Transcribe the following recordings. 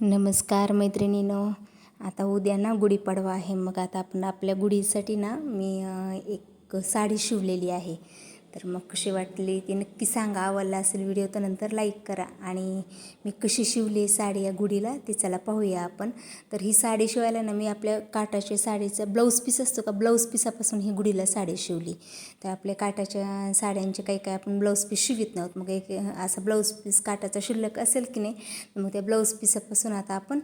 नमस्कार मैत्रिणीनो. आता उद्या ना गुढीपाडवा आहे. मग आता आपण आपल्या गुढीसाठी ना मी एक साडी शिवलेली आहे. तर मग कशी वाटली ती नक्की सांगा. आवडला असेल व्हिडिओ तर नंतर लाईक करा. आणि मी कशी शिवली साडी या गुढीला ते चला पाहूया आपण. तर ही साडी शिवायला ना मी आपल्या काटाच्या साडीचा ब्लाऊज पीस असतो का? ब्लाऊज पिसापासून ही गुढीला साडी शिवली. तर आपल्या काटाच्या साड्यांचे काही काही आपण ब्लाऊज पीस शिवित नव्हत मग एक असा ब्लाऊज पीस काटाचा शिल्लक असेल की नाही मग त्या ब्लाऊज पिसापासून आता आपण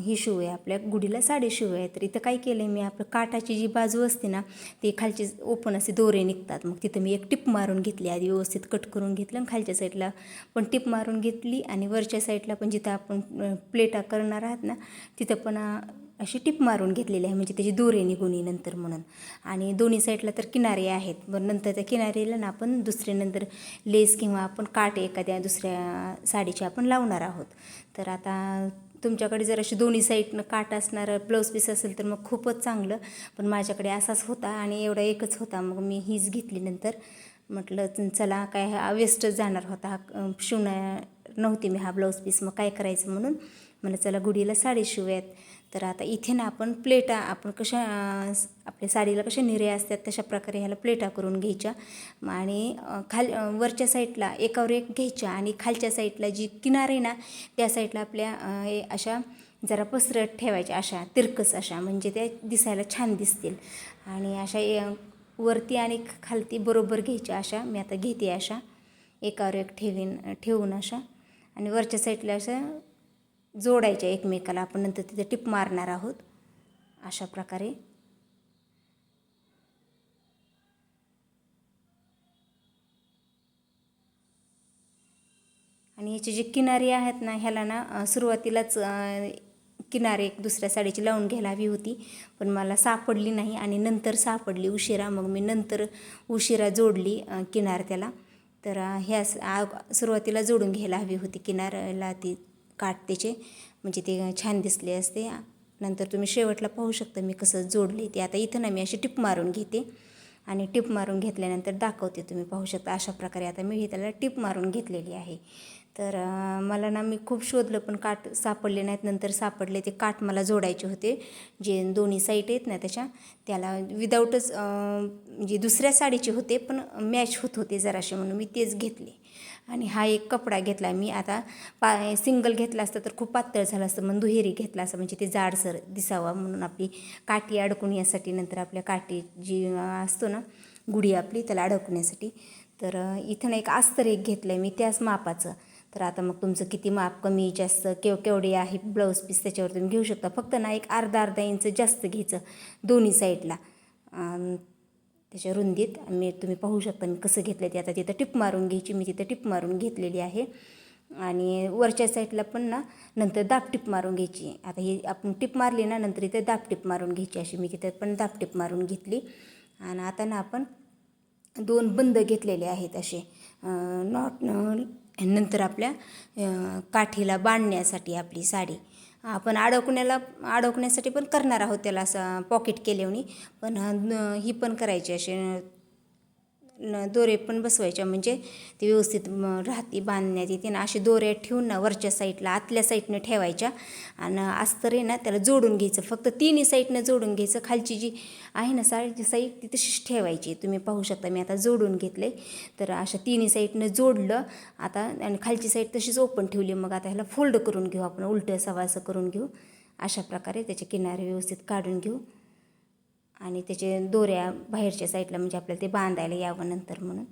ही शिवूया. आपल्या गुढीला साडी शिवूया. तर इथं काय केलं मी आपलं काटाची जी बाजू असते ना ती खालची ओपन असे दोरे निघतात. मग तिथं मी एक टिप टिप मारून घेतली आधी व्यवस्थित कट करून घेतलं आणि खालच्या साईडला पण टिप मारून घेतली आणि वरच्या साईडला पण जिथं आपण प्लेटा करणार आहात ना तिथं पण अशी टिप मारून घेतलेली आहे. म्हणजे त्याची दोरे निघून येईल नंतर म्हणून. आणि दोन्ही साईडला तर किनारे आहेत. मग नंतर त्या किनारीला ना आपण दुसरे नंतर लेस किंवा आपण काट एखाद्या दुसऱ्या साडीची आपण लावणार आहोत. तर आता तुमच्याकडे जर अशी दोन्ही साईडनं काट असणारं ब्लाऊज पीस असेल तर मग खूपच चांगलं. पण माझ्याकडे असाच होता आणि एवढा एकच होता. मग मी हीच घेतली नंतर. म्हटलं चला काय हा वेस्टच जाणार होता. हा शिवणार नव्हती मी हा ब्लाऊज पीस. मग काय करायचं म्हणून? मला चला गुढीला साडी शिवूयात. तर आता इथे ना आपण प्लेटा आपण कशा आपल्या साडीला कशा निर्या असतात तशा प्रकारे ह्याला प्लेटा करून घ्यायच्या. आणि खाल वरच्या साईडला एकावर एक घ्यायच्या आणि खालच्या साईडला जी किनारे ना त्या साईडला आपल्या अशा जरा पसरट ठेवायच्या अशा तिरकस अशा म्हणजे त्या दिसायला छान दिसतील. आणि अशा वरती आणि खालती बरोबर घ्यायच्या अशा. मी आता घेते अशा. एकावर एक ठेवीन ठेवून अशा. आणि वरच्या साईडला अशा जोडायच्या एकमेकाला. आपण नंतर तिथे टिप मारणार आहोत. अशा प्रकारे. आणि याचे जे किनारी आहेत ना ह्याला ना सुरुवातीलाच किनारे एक दुसऱ्या साडीची लावून घ्यायला हवी होती. पण मला सापडली नाही आणि नंतर सापडली उशिरा. मग मी नंतर उशिरा जोडली किनार त्याला. तर ह्या स- सुरुवातीला जोडून घ्यायला हवी होती किनारला ती काट त्याचे. म्हणजे ते छान दिसले असते. नंतर तुम्ही शेवटला पाहू शकता मी कसं जोडले ते. आता इथं ना मी अशी टिप मारून घेते. आणि टिप मारून घेतल्यानंतर दाखवते तुम्ही. पाहू शकता अशा प्रकारे. आता मी त्याला टिप मारून घेतलेली आहे. तर मला ना मी खूप शोधलं पण काठ सापडले नाहीत. नंतर सापडले ते काठ मला जोडायचे होते. जे दोन्ही साईट आहेत ना त्याच्या त्याला विदाऊटच म्हणजे दुसऱ्या साडीचे होते पण मॅच होत होते जराशे म्हणून मी तेच घेतले. आणि हा एक कपडा घेतला मी. आता पा सिंगल घेतला असतं तर खूप पातळ झालं असतं मग दुहेरी घेतला असं म्हणजे ते जाडसर दिसावा म्हणून आपली काठी अडकून यासाठी नंतर आपल्या काठी जी असतो ना गुढी आपली त्याला अडकण्यासाठी तर इथं ना एक अस्तर एक घेतलं आहे मी त्याच मापाचं. तर आता मग तुमचं किती माप कमी जास्त केव केवढे आहे ब्लाऊज पीस त्याच्यावर तुम्ही घेऊ शकता. फक्त ना एक अर्धा अर्धा इंच जास्त घ्यायचं दोन्ही साईडला त्याच्या रुंदीत मी तुम्ही पाहू शकता मी कसं घेतलं ते. आता तिथं टिप मारून घ्यायची मी तिथं टिप मारून घेतलेली आहे. आणि वरच्या साईडला पण ना नंतर दाब टिप मारून घ्यायची. आता ही आपण टिप मारली ना नंतर इथं दाब टिप मारून घ्यायची अशी मी तिथं पण दाब टिप मारून घेतली. आणि आता ना आपण दोन बंद घेतलेले आहेत असे. नॉट नंतर आपल्या काठीला बांधण्यासाठी आपली साडी. आपण अडकण्याला अडकण्यासाठी पण करणार आहोत त्याला असं पॉकेट केल्याने पण ही पण करायची असे न दोरे पण बसवायच्या. म्हणजे ती व्यवस्थित राहती राहते बांधण्यात येते. ना असे दोऱ्या ठेवून ना वरच्या साईडला आतल्या साईडनं ठेवायच्या. आणि अस्तर आहे ना त्याला जोडून घ्यायचं. फक्त तिन्ही साईडनं जोडून घ्यायचं. खालची जी आहे ना साईडची साईड ती तशीच ठेवायची. तुम्ही पाहू शकता मी आता जोडून घेतले. तर अशा तिन्ही साईडनं जोडलं आता आणि खालची साईड तशीच ओपन ठेवली. मग आता ह्याला फोल्ड करून घेऊ आपण. उलटं सवासं करून घेऊ. अशा प्रकारे त्याचे किनारे व्यवस्थित काढून घेऊ. आणि त्याचे दोऱ्या बाहेरच्या साईडला म्हणजे आपल्याला ते बांधायला यावं नंतर म्हणून.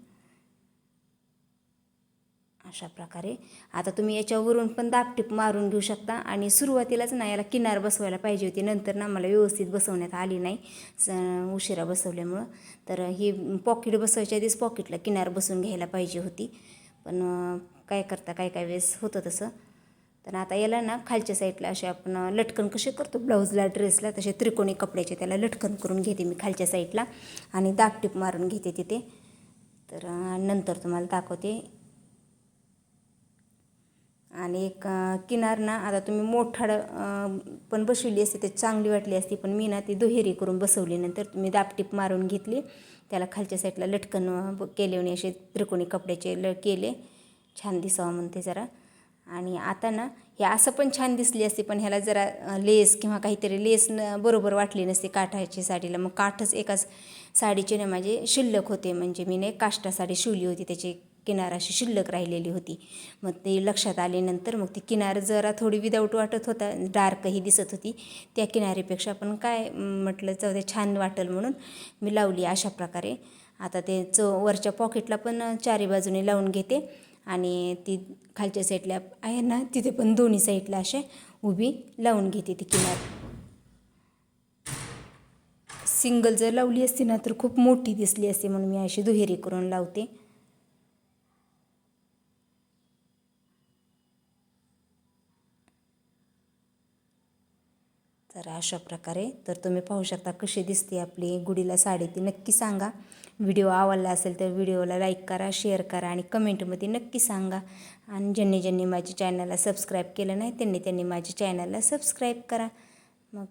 अशा प्रकारे. आता तुम्ही याच्यावरून पण दापटीप मारून घेऊ शकता आणि सुरुवातीलाच ना याला किनार बसवायला पाहिजे होती नंतर ना मला व्यवस्थित बसवण्यात आली नाही. स उशिरा बसवल्यामुळं. तर ही पॉकेट बसवायच्या आधीच पॉकेटला किनार बसवून घ्यायला पाहिजे होती. पण काय करता काय काय वेळेस होतं तसं. तर आता याला ना खालच्या साईडला असे आपण लटकन कसे करतो? ब्लाऊजला ड्रेसला तसे त्रिकोणी कपड्याचे त्याला लटकन करून घेते मी खालच्या साईडला आणि दाबटीप मारून घेते तिथे. तर नंतर तुम्हाला दाखवते. आणि एक किनार ना आता तुम्ही मोठाड पण बसवली असते ते चांगली वाटली असती पण मी ना ती दुहेरी करून बसवली. नंतर तुम्ही दापटीप मारून घेतली. त्याला खालच्या साईडला लटकन केले आणि असे त्रिकोणी कपड्याचे ल केले. छान दिसावं म्हणते जरा. आणि आता ना हे असं पण छान दिसली असते पण ह्याला जरा लेस किंवा काहीतरी लेस न बरोबर वाटली नसते काठाची साडीला. मग काठच एकाच साडीचे ना माझे शिल्लक होते. म्हणजे मी नाही काष्टा साडी शिवली होती. त्याची किनार अशी शिल्लक राहिलेली होती. मग ते लक्षात आल्यानंतर मग ती किनार जरा थोडी विदाऊट वाटत होता. डार्कही दिसत होती. त्या किनारीपेक्षा पण काय म्हटलं जाऊ दे छान वाटेल म्हणून मी लावली अशा प्रकारे. आता ते च वरच्या पॉकेटला पण चारी बाजूने लावून घेते. आणि ती खालच्या साईडला आहे ना तिथे पण दोन्ही साईडला असे उभी लावून घेते ती किनार. सिंगल जर लावली असती ना तर खूप मोठी दिसली असते म्हणून मी अशी दुहेरी करून लावते. तर अशा प्रकारे तर तुम्ही पाहू शकता कशी दिसते आपली गुढीला साडी. ती नक्की सांगा. व्हिडिओ आवडला असेल तर व्हिडिओला लाईक करा शेअर करा आणि कमेंटमध्ये नक्की सांगा. आणि ज्यांनी ज्यांनी माझ्या चॅनलला सबस्क्राईब केलं नाही त्यांनी त्यांनी माझ्या चॅनलला सबस्क्राईब करा. मग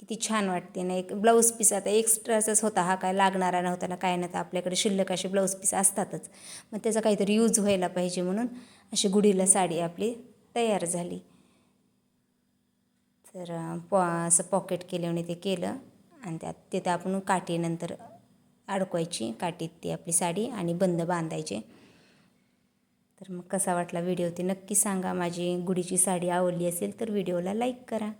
किती छान वाटते ना. एक ब्लाऊज पीस आता एक्स्ट्राचाच होता हा काय लागणारा नव्हता ना. काय नव्हता आपल्याकडे शिल्लक असे ब्लाऊज पीस असतातच. मग त्याचा काहीतरी यूज व्हायला पाहिजे म्हणून अशी गुढीला साडी आपली तयार झाली. तर पॉ असं पॉकेट केल्याने ते केलं आणि त्यात तिथं आपण काठीनंतर अडकवायची. काठीत ती आपली साडी आणि बंद बांधायचे. तर मग कसा वाटला व्हिडिओ ते नक्की सांगा. माझी गुढीची साडी आवडली असेल तर व्हिडिओला लाईक करा.